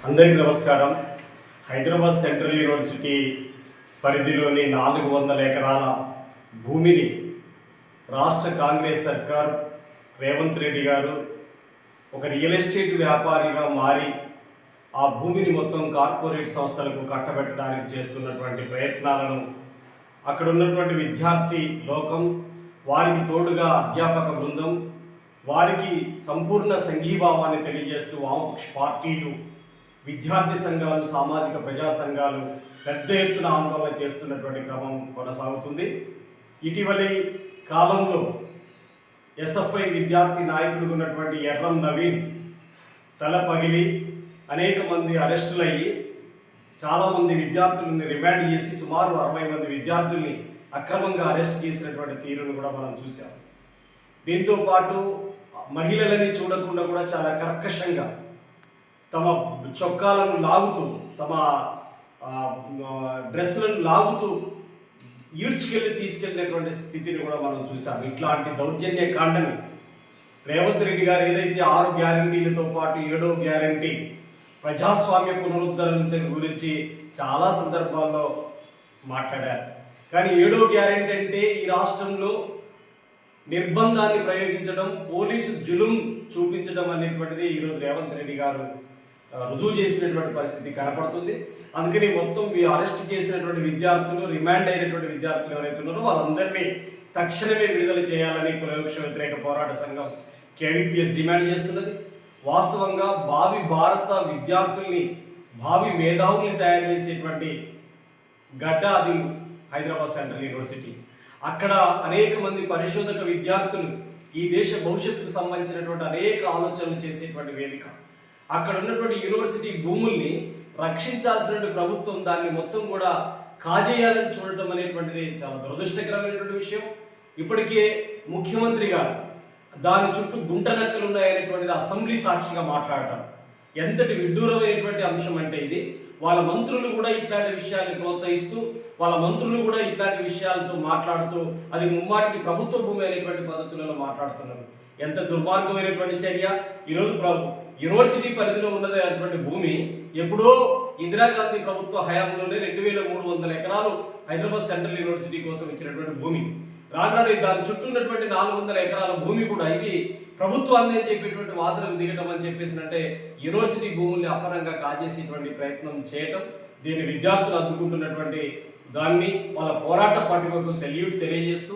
అందరికీ నమస్కారం. Hyderabad central university పరిధిలోని నాలుగు వందల ఎకరాల భూమిని రాష్ట్ర కాంగ్రెస్ సర్కార్ రేవంత్ రెడ్డి గారు ఒక రియల్ ఎస్టేట్ వ్యాపారిగా మారి ఆ భూమిని మొత్తం కార్పొరేట్ సంస్థలకు కట్టబెట్టడానికి చేస్తున్నటువంటి ప్రయత్నాలను అక్కడ ఉన్నటువంటి విద్యార్థి లోకం వారికి తోడుగా అధ్యాపక బృందం వారికి సంపూర్ణ సంఘీభావాన్ని తెలియజేస్తూ వామపక్ష పార్టీలు విద్యార్థి సంఘాలు సామాజిక ప్రజా సంఘాలు పెద్ద ఎత్తున ఆందోళన చేస్తున్నటువంటి క్రమం కొనసాగుతుంది. ఇటీవలి కాలంలో ఎస్ఎఫ్ఐ విద్యార్థి నాయకుడిగా ఉన్నటువంటి ఎర్రం నవీన్ తల పగిలి అనేక మంది అరెస్టులయ్యి చాలామంది విద్యార్థులని రిమాండ్ చేసి సుమారు అరవై మంది విద్యార్థుల్ని అక్రమంగా అరెస్ట్ చేసినటువంటి తీరును కూడా మనం చూసాం దీంతో పాటు మహిళలని చూడకుండా కూడా చాలా కర్కశంగా తమ చొక్కాలను లాగుతూ తమ డ్రెస్సులను లాగుతూ ఈడ్చుకెళ్ళి తీసుకెళ్ళినటువంటి స్థితిని కూడా మనం చూసాం ఇట్లాంటి దౌర్జన్య కాండని రేవంత్ రెడ్డి గారు ఏదైతే ఆరు గ్యారంటీలతో పాటు ఏడో గ్యారంటీ ప్రజాస్వామ్య పునరుద్ధరణ గురించి చాలా సందర్భాల్లో మాట్లాడారు. కానీ ఏడో గ్యారంటీ అంటే ఈ రాష్ట్రంలో నిర్బంధాన్ని ప్రయోగించడం పోలీసు జులుం చూపించడం అనేటువంటిది ఈరోజు రేవంత్ రెడ్డి గారు రుజువు చేసినటువంటి పరిస్థితి కనపడుతుంది. అందుకని మొత్తం మీ అరెస్ట్ చేసినటువంటి విద్యార్థులు రిమాండ్ అయినటువంటి విద్యార్థులు ఎవరైతే ఉన్నారో వాళ్ళందరినీ తక్షణమే విడుదల చేయాలని కులవృక్ష వ్యతిరేక పోరాట సంఘం కేవీపీఎస్ డిమాండ్ చేస్తున్నది. వాస్తవంగా భావి భారత విద్యార్థుల్ని భావి మేధావుల్ని తయారు చేసేటువంటి గడ్డ అది హైదరాబాద్ సెంట్రల్ యూనివర్సిటీ. అక్కడ అనేక మంది పరిశోధక విద్యార్థులు ఈ దేశ భవిష్యత్తుకు సంబంధించినటువంటి అనేక ఆలోచనలు చేసేటువంటి వేదిక. అక్కడ ఉన్నటువంటి యూనివర్సిటీ భూముల్ని రక్షించాల్సినటువంటి ప్రభుత్వం దాన్ని మొత్తం కూడా కాజేయాలని చూడటం అనేటువంటిది చాలా దురదృష్టకరమైనటువంటి విషయం. ఇప్పటికే ముఖ్యమంత్రి గారు దాని చుట్టూ గుంట నక్కలు ఉన్నాయనేటువంటిది అసెంబ్లీ సాక్షిగా మాట్లాడటం ఎంతటి విడ్డూరమైనటువంటి అంశం అంటే ఇది. వాళ్ళ మంత్రులు కూడా ఇట్లాంటి విషయాన్ని ప్రోత్సహిస్తూ వాళ్ళ మంత్రులు కూడా ఇట్లాంటి విషయాలతో మాట్లాడుతూ అది ముమ్మాటికి ప్రభుత్వ భూమి అనేటువంటి పద్ధతులలో మాట్లాడుతున్నారు. ఎంత దుర్మార్గమైనటువంటి చర్య. ఈరోజు ప్రభు యూనివర్సిటీ పరిధిలో ఉన్నది అటువంటి భూమి ఎప్పుడో ఇందిరాగాంధీ ప్రభుత్వ హయాంలోనే రెండు వేల మూడు వందల ఎకరాలు హైదరాబాద్ సెంట్రల్ యూనివర్సిటీ కోసం ఇచ్చినటువంటి భూమి. రానాడు దాని చుట్టూ ఉన్నటువంటి నాలుగు వందల ఎకరాల భూమి కూడా ఇది ప్రభుత్వాన్ని అని చెప్పేటువంటి వాదనకు దిగటం అని చెప్పేసి అంటే యూనివర్సిటీ భూముల్ని అప్పనంగా కాజేసేటువంటి ప్రయత్నం చేయటం దీన్ని విద్యార్థులు అందుకుంటున్నటువంటి దాన్ని వాళ్ళ పోరాట వరకు సెల్యూట్ తెలియజేస్తూ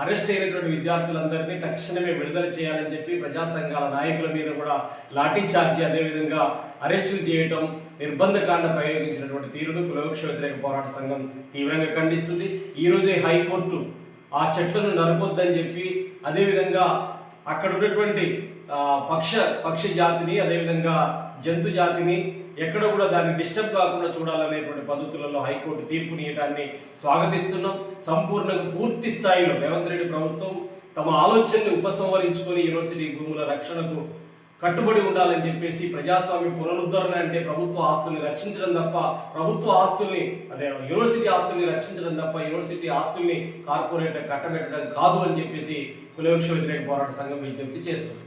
అరెస్ట్ అయినటువంటి విద్యార్థులందరినీ తక్షణమే విడుదల చేయాలని చెప్పి ప్రజా సంఘాల నాయకుల మీద కూడా లాఠీ చార్జీ అదేవిధంగా అరెస్టులు చేయటం నిర్బంధకాండ ప్రయోగించినటువంటి తీరును కులవృక్ష వ్యతిరేక పోరాట సంఘం తీవ్రంగా ఖండిస్తుంది. ఈరోజే హైకోర్టు ఆ చెట్లను నరకొద్దని చెప్పి అదేవిధంగా అక్కడ ఉన్నటువంటి పక్ష పక్షి జాతిని అదేవిధంగా జంతు జాతిని ఎక్కడ కూడా దాన్ని డిస్టర్బ్ కాకుండా చూడాలనేటువంటి పద్ధతులలో హైకోర్టు తీర్పునియటాన్ని స్వాగతిస్తున్నాం. సంపూర్ణంగా పూర్తి స్థాయిలో రేవంత్ రెడ్డి ప్రభుత్వం తమ ఆలోచనని ఉపసంహరించుకొని యూనివర్సిటీ భూముల రక్షణకు కట్టుబడి ఉండాలని చెప్పేసి ప్రజాస్వామ్య పునరుద్ధరణ అంటే ప్రభుత్వ ఆస్తుల్ని రక్షించడం తప్ప ప్రభుత్వ ఆస్తుల్ని అదే యూనివర్సిటీ ఆస్తుల్ని రక్షించడం తప్ప యూనివర్సిటీ ఆస్తుల్ని కార్పొరేట్ కట్టబెట్టడం కాదు అని చెప్పేసి కులవృక్ష వ్యతిరేక పోరాట సంఘం విజ్ఞప్తి చేస్తుంది.